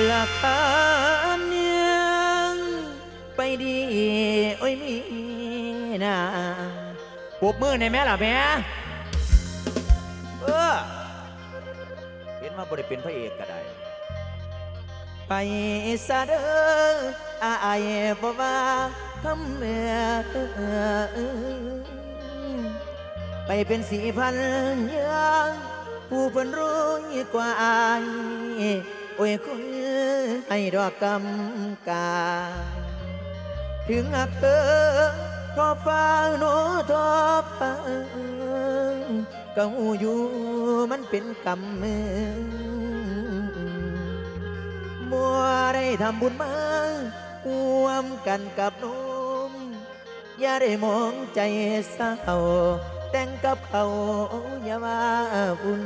หลักฐานยังไปดีโอ้ยมีนาปรบมือในแม่ล่ะแม่เออเห็นว่าบริเป็นพระเอกก็ได้ ไปซะเด้ออายบ่ว่าคำเมื่อไปเป็นสีพันยังผู้เพิ่นรู้ยิ่งกว่าอาย โอ้ยคุณให้ดอกกำกา ถึงหักเธอทอฟ้าโนทอฟ้าก็หูอยู่มันเป็นกรรมมือมัวได้ทำบุญมาร่วมกันกับนมอย่าได้มองใจเศร้าแต่งกับเขาอย่าว่าบุญ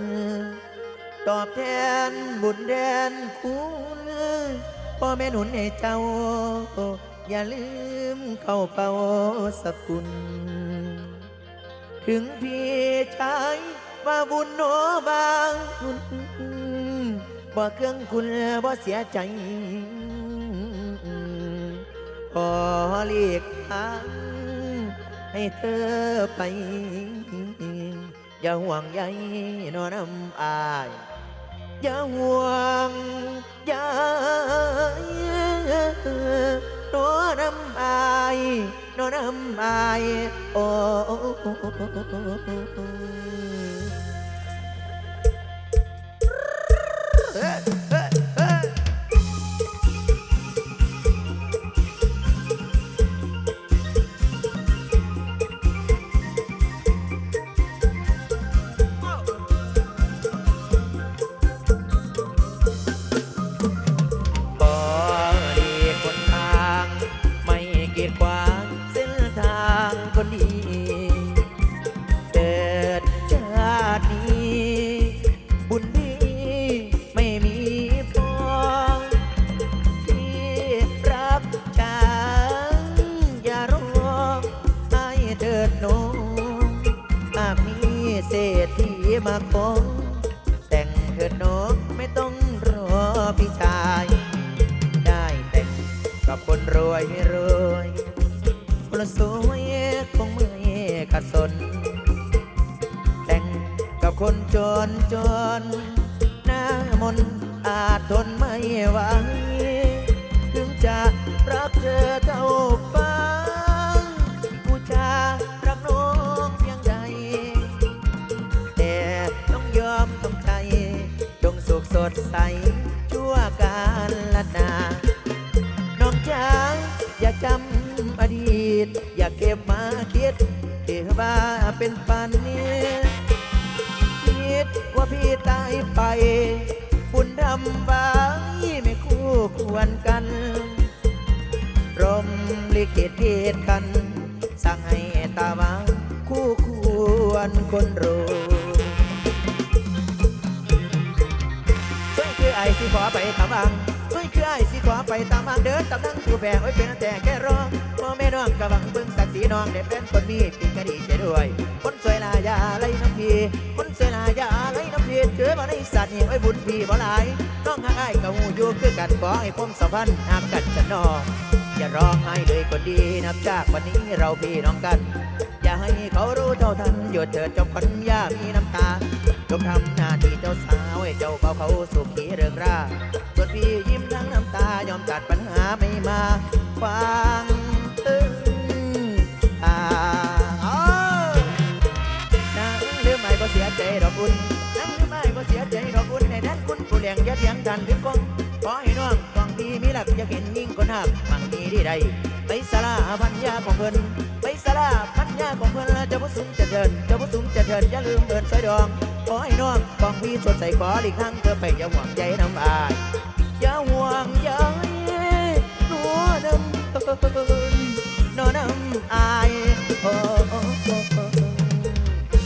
ตอบแทนบุญแทนคุณพ่อแม่หนุนให้เจ้า อย่าลืมเข้าเป่าสกุล ถึงพี่ชายว่าบุญโนบางบ่เครื่องคุณบ่เสียใจขอเรียกทางให้เธอไป อย่าห่วงใยนอนำอาย อย่าห่วงอย่านอน้ำอายนอน้ำอายโอ้เฮ้ มาขอแต่งเถิดน้องไม่ต้องรอพี่ชาย ได้แต่งกับคนรวยให้รวยคนสวยคงไม่ขัดสน แต่งกับคนจนจน หน้ามนอาจทนไม่ไหว ดใสชั่วการละนาน้องจ๋าอย่าจำอดีต อย่าเก็บมาคิดเดี๋ยวว่าเป็นปันนี้คิดว่าพี่ตายไป บุญทำไว้ไม่คู่ควรกันรมลิขิตเหตุกัน สั่งให้ตาวังคู่ควรคนรู้ สิขอไปตามอังช่วยคือไอสิขอไปตามอังเดินตามนั่งผู้แบงไว้เป็นแต่แค่รอพ่อแม่น้องกะบังเบิ่งศักดิ์ศรีน้องเด็ดเป็นคนมีปีกดีใจด้วย คนสวยลายาไหลน้ำพีคนสวยลายาไหลน้ำพีเกิดมาในสัตว์นี่ไว้บุญพี่บ่หลายน้องหากไอ้กับหูอยู่คือกันขอให้ความสัมพันธ์หักกันจะนออย่าร้องไห้เลยคนดีนับจากวันนี้เราพี่น้องกัน อย่าให้เขารู้เท่าทันหยุดเถิดจ้าคนยามีน้ำตาจงทำหน้า จ้าสาวให้เจ้าเบาเขาสุขีเริงร่าส่วนพี่ยิ้มทั้งน้ำตายอมจัดปัญหาไม่มาฟังตึงอ่าอ้าวนั่งหรือไม่ก็เสียใจดอกอุ่นนั่งหรือไม่ก็เสียใจดอกอุ่นในแดนคุณผู้เลี้ยงย่าเถียงกันถึงกงขอให้น้องกองดีมีหลักอย่าเห็นยิ่งคนหักมั่งมีที่ใดไปสลาพัญญาของเพิ่นไปสลาพัญญาของเพิ่นเจ้าผู้สูงจะเดินเจ้าผู้สูง เถิดอย่าลืมเดินสวยดองขอให้น้องกองพี่สดใสขอหลีกทางเธอไปอย่าหวังใจน้ำอายอย่าหวังใจหนูน้ำ